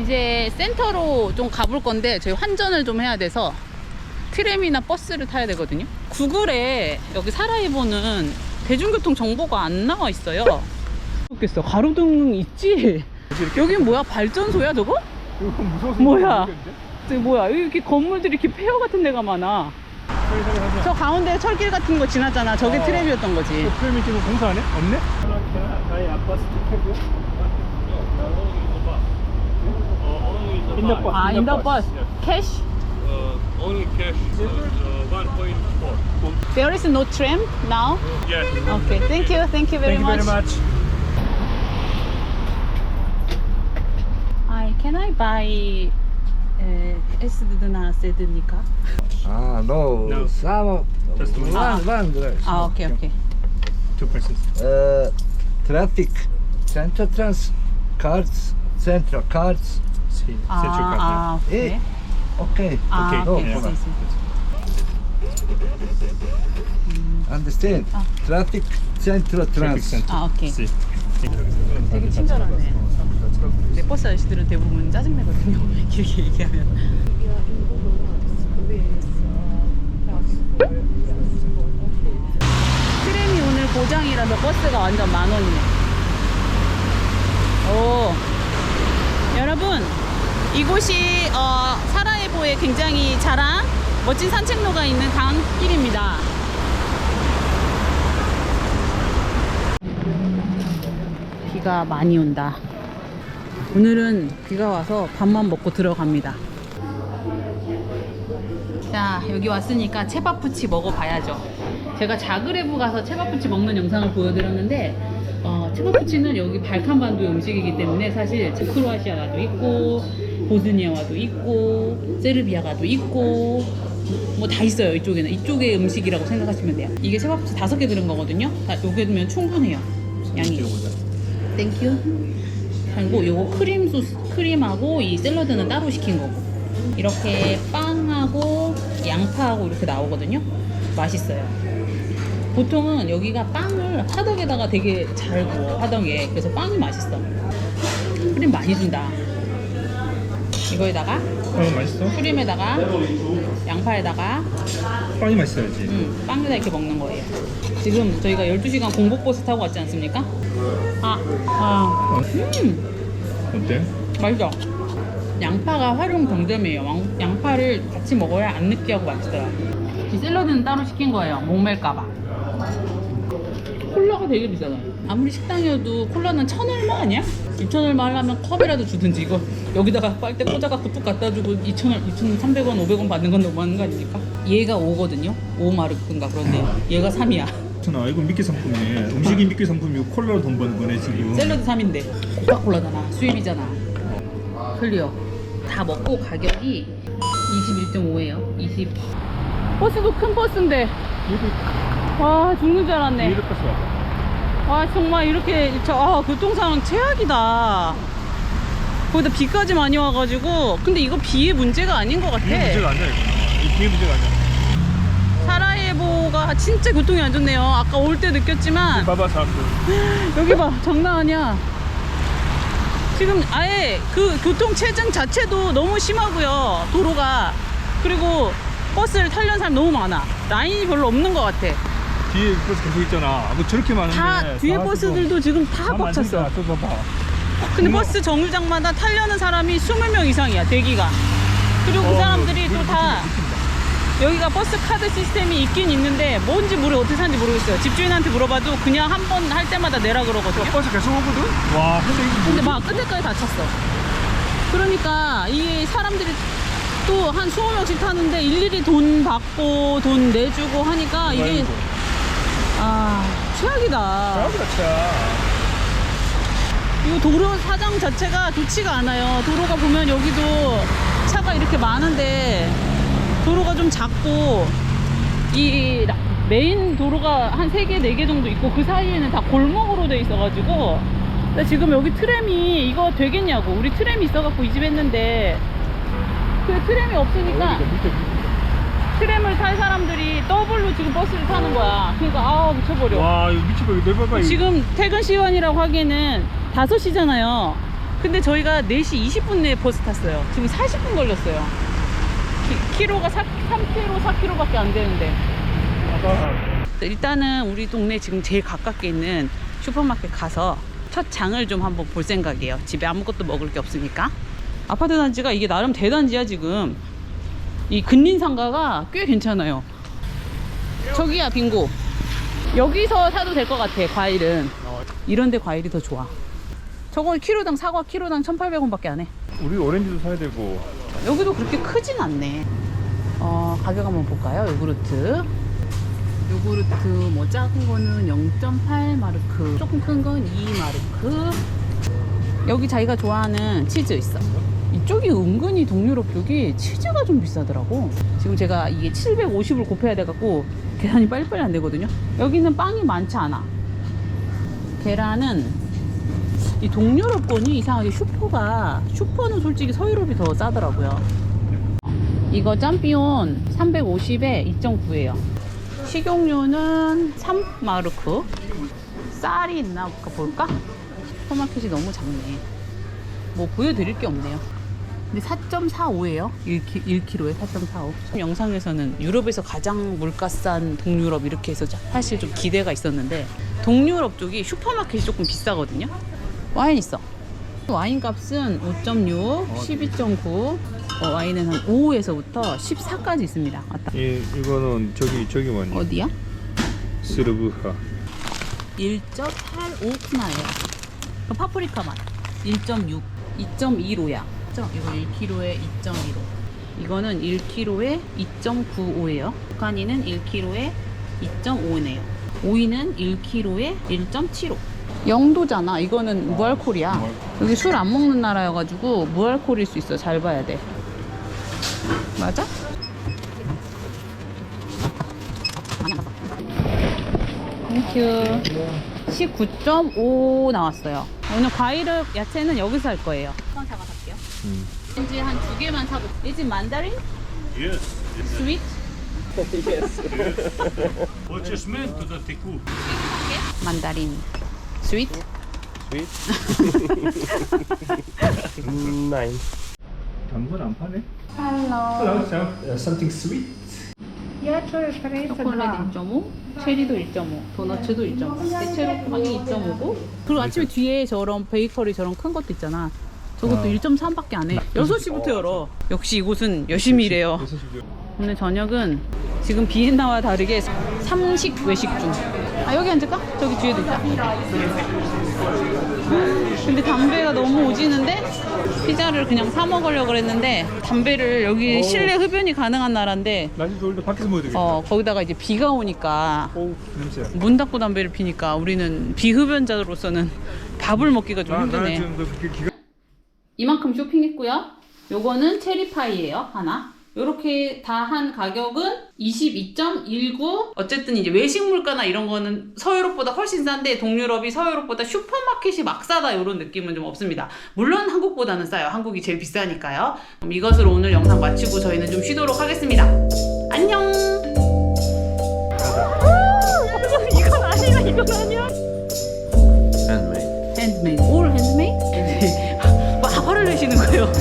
이제 센터로 좀 가볼 건데 저희 환전을 좀 해야 돼서 트램이나 버스를 타야 되거든요. 구글에 여기 사라이보는 대중교통 정보가 안 나와 있어요. 모르겠어. 가로등 있지? 여긴 뭐야? 발전소야 저거? 이거 무서워서 뭐야? 뭐야? 여기 이렇게 건물들이 이렇게 폐허 같은 데가 많아. 저기 저기 저기 저 가운데 철길 같은 거 지났잖아. 저게 어. 트램이었던 거지. 그 프레미 지금 공사 안 해? 없네? 나의 아빠 스티커고 인더버스 아, 인더 버스. 캐시? Uh, only cash uh, 1.4. There is no tram now? Yes. Okay, thank you. Thank you very Thank you very much. much I can I buy uh, SD 세드니까? Ah, no, No. some Just one. one, one dress. 아, 오케이, 오케이. Two persons Uh, traffic, central trans, cards, central cards. 시, 아, 세출 카드 아, 오케이. Eh, 아, 오케이. 예. problem. 있어, 있어. Understand? Ah. Traffic, central trans. 아, 오케이. 시 되게 친절하네. 내 버스 아저씨들은 대부분 짜증내거든요. 길게 얘기하면. 트램이 오늘 고장이라서 버스가 완전 만 원이네. 오. 여러분, 이곳이 어, 사라예보의 굉장히 자랑, 멋진 산책로가 있는 강길입니다. 비가 많이 온다. 오늘은 비가 와서 밥만 먹고 들어갑니다. 자, 여기 왔으니까 채밥푸치 먹어봐야죠. 제가 자그레브 가서 채밥푸치 먹는 영상을 보여드렸는데, 어, 채밥푸치는 여기 발칸반도의 음식이기 때문에 사실 크로아시아가도 있고, 보스니아와도 있고, 세르비아가도 있고, 뭐 다 있어요, 이쪽에는. 이쪽의 음식이라고 생각하시면 돼요. 이게 채밥푸치 다섯 개 들은 거거든요. 다 요게 넣으면 충분해요. 양이. 땡큐. 그리고 요거 크림 소스, 크림하고 이 샐러드는 따로 시킨 거고. 이렇게 빵하고 양파하고 이렇게 나오거든요. 맛있어요. 보통은 여기가 빵을 화덕에다가 되게 잘 구워, 화덕에. 그래서 빵이 맛있어. 크림 많이 준다. 이거에다가 어 맛있어? 크림에다가 양파에다가 빵이 맛있어야지 음, 빵에다 이렇게 먹는 거예요. 지금 저희가 12시간 공복버스 타고 왔지 않습니까? 아, 아, 음, 어때? 맛있어. 양파가 활용 경점이에요. 왕- 양파를 같이 먹어야 안 느끼하고 맛있어요. 이 샐러드는 따로 시킨 거예요. 목멜까봐. 콜라가 되게 비싸잖아요. 아무리 식당이어도 콜라는 천 얼마 아니야? 이천 얼마 하려면 컵이라도 주든지 이거 여기다가 빨대 꽂아갖고 뚝 갖다 주고 이천 원, 이천 삼백 원, 오백 원 받는 건 너무하는 거 아닙니까? 얘가 5거든요. 5 마르크인가 그런데 얘가 3이야. 나 이거 미끼 상품이네. 음식이 미끼 상품이고 콜라로 돈 버는 거네 지금. 샐러드 3인데. 코카콜라잖아. 수입이잖아. 클리어. 다 먹고 가격이 21.5예요. 20 버스도 큰 버스인데. 와 죽는 줄 알았네. 와 정말 이렇게 저 아, 교통 상황 최악이다 거기다 비까지 많이 와가지고. 근데 이거 비의 문제가 아닌 것 같아. 비의 문제가 아니야 이거. 이 비의 문제가 아니야. 사라예보가 진짜 교통이 안 좋네요. 아까 올 때 느꼈지만. 봐봐 사람들. 여기 봐. 장난 아니야. 지금 아예 그 교통 체증 자체도 너무 심하고요 도로가. 그리고 버스를 타려는 사람 너무 많아. 라인이 별로 없는 것 같아. 뒤에 버스 계속 있잖아. 뭐 저렇게 많은데 다 뒤에 다 버스들도 지금 다. 또 봐봐 근데. 버스 정류장마다 타려는 사람이 20명 이상이야 대기가 그리고 그 어, 사람들이 물- 또다 미친다. 여기가 버스 카드 시스템이 있긴 있는데 뭔지 모르 어떻게 사는지 모르겠어요 집주인한테 물어봐도 그냥 한 번 할 때마다 내라 그러거든요 버스 계속 오거든? 와 근데 이거 근데 뭐막 끝에까지 다 찼어. 그러니까 이 사람들이 또 한 20명씩 타는데 일일이 돈 받고 돈 내주고 하니까 이게 아 최악이다. 그렇죠 이거 도로 사정 자체가 좋지가 않아요. 도로가 보면 여기도 차가 이렇게 많은데 도로가 좀 작고 이 라- 메인 도로가 한 3개, 4개 정도 있고 그 사이에는 다 골목으로 돼 있어가지고 지금 여기 트램이 이거 되겠냐고. 우리 트램이 있어갖고 이 집 했는데 그 트램이 없으니까 트램을 탈 사람들이 더블로 지금 버스를 타는 거야. 그러니까 아우 미쳐버려. 와 이거 이거 내봐봐 이거. 지금 퇴근 시간이라고 하기에는 5시잖아요. 근데 저희가 4시 20분 내에 버스 탔어요. 지금 40분 걸렸어요. 키, 키로가 4, 3km, 4km밖에 안 되는데. 일단은 우리 동네 지금 제일 가깝게 있는 슈퍼마켓 가서 첫 장을 좀 한번 볼 생각이에요. 집에 아무것도 먹을 게 없으니까. 아파트 단지가 이게 나름 대단지야 지금. 이 근린 상가가 꽤 괜찮아요. 저기야 빙고. 여기서 사도 될 것 같아 과일은. 이런데 과일이 더 좋아. 저건 키로당 사과 키로당 1,800원밖에 안 해. 우리 오렌지도 사야 되고. 여기도 그렇게 크진 않네. 어, 가격 한번 볼까요? 요구르트. 요구르트 뭐 작은 거는 0.8 마르크, 조금 큰 건 2 마르크. 여기 자기가 좋아하는 치즈 있어. 이쪽이 은근히 동유럽 쪽이 치즈가 좀 비싸더라고. 지금 제가 이게 750을 곱해야 돼갖고 계산이 빨리빨리 안 되거든요. 여기는 빵이 많지 않아. 계란은 이 동유럽 거니 이상하게 슈퍼가 슈퍼는 솔직히 서유럽이 더 싸더라고요. 이거 짬삐온 350에 2.9예요. 식용유는 3마르크. 쌀이 있나 볼까? 슈퍼마켓이 너무 작네. 뭐 보여드릴 게 없네요. 근데 4.45예요. 1키, 1kg에 4.45. 영상에서는 유럽에서 가장 물가 싼 동유럽 이렇게 해서 사실 좀 기대가 있었는데 동유럽 쪽이 슈퍼마켓이 조금 비싸거든요. 와인 있어. 와인 값은 5.6, 12.9. 어, 와인은 한 5에서부터 14까지 있습니다. 왔다. 이 이거는 저기 저기 뭐니? 어디야? 스르브하. 1.85쿠나예요. 파프리카 맛. 1.6, 2.15야. 이거 1kg에 2.15. 이거는 1kg에 2.95예요. 북한이는 1kg에 2.5네요. 오이는 1kg에 1.75. 영도잖아. 이거는 무알콜이야. 여기 술 안 먹는 나라여가지고 무알콜일 수 있어. 잘 봐야 돼. 맞아? 땡큐. 19.5 나왔어요. 오늘 과일을 야채는 여기서 할 거예요. 한번 사가 살게요. 음. 왠지 한 두 개만 사고. 이지 만다린? Yes. 스윗? Aplacamento da Tecu. 만다린. 스윗? Nine. 당근 안 파네? 헬로. Uh, something sweet? 초콜릿 1.5, 체리도 1.5, 도너츠도 1.5, 대체로 빵이 2.5고 그리고 아침에 뒤에 저런 베이커리 저런 큰 것도 있잖아 저것도 1.3밖에 안 해. 6시부터 열어. 역시 이곳은 열심히 일해요. 오늘 저녁은 지금 비엔나와 다르게 삼식 외식 중. 아 여기 앉을까? 저기 뒤에도 있다. 근데 담배가 너무 오지는데 피자를 그냥 사 먹으려고 그랬는데 담배를 여기 실내 흡연이 가능한 나라인데 날씨 좋을 때 밖에서 먹어야 되겠다. 어 거기다가 이제 비가 오니까 오 냄새. 문 닫고 담배를 피니까 우리는 비흡연자로서는 밥을 먹기가 좀 나, 나는 힘드네. 지금 그 기가 이만큼 쇼핑했고요. 요거는 체리파이예요. 하나. 요렇게 다 한 가격은 22.19. 어쨌든 이제 외식 물가나 이런 거는 서유럽보다 훨씬 싼데 동유럽이 서유럽보다 슈퍼마켓이 막 싸다 이런 느낌은 좀 없습니다. 물론 한국보다는 싸요. 한국이 제일 비싸니까요. 그럼 이것으로 오늘 영상 마치고 저희는 좀 쉬도록 하겠습니다. 안녕. 이건 아니야. 이건 아니야. Handmade. 핸드메이드. 올 핸드메이드? 막 화를 내시는 거예요.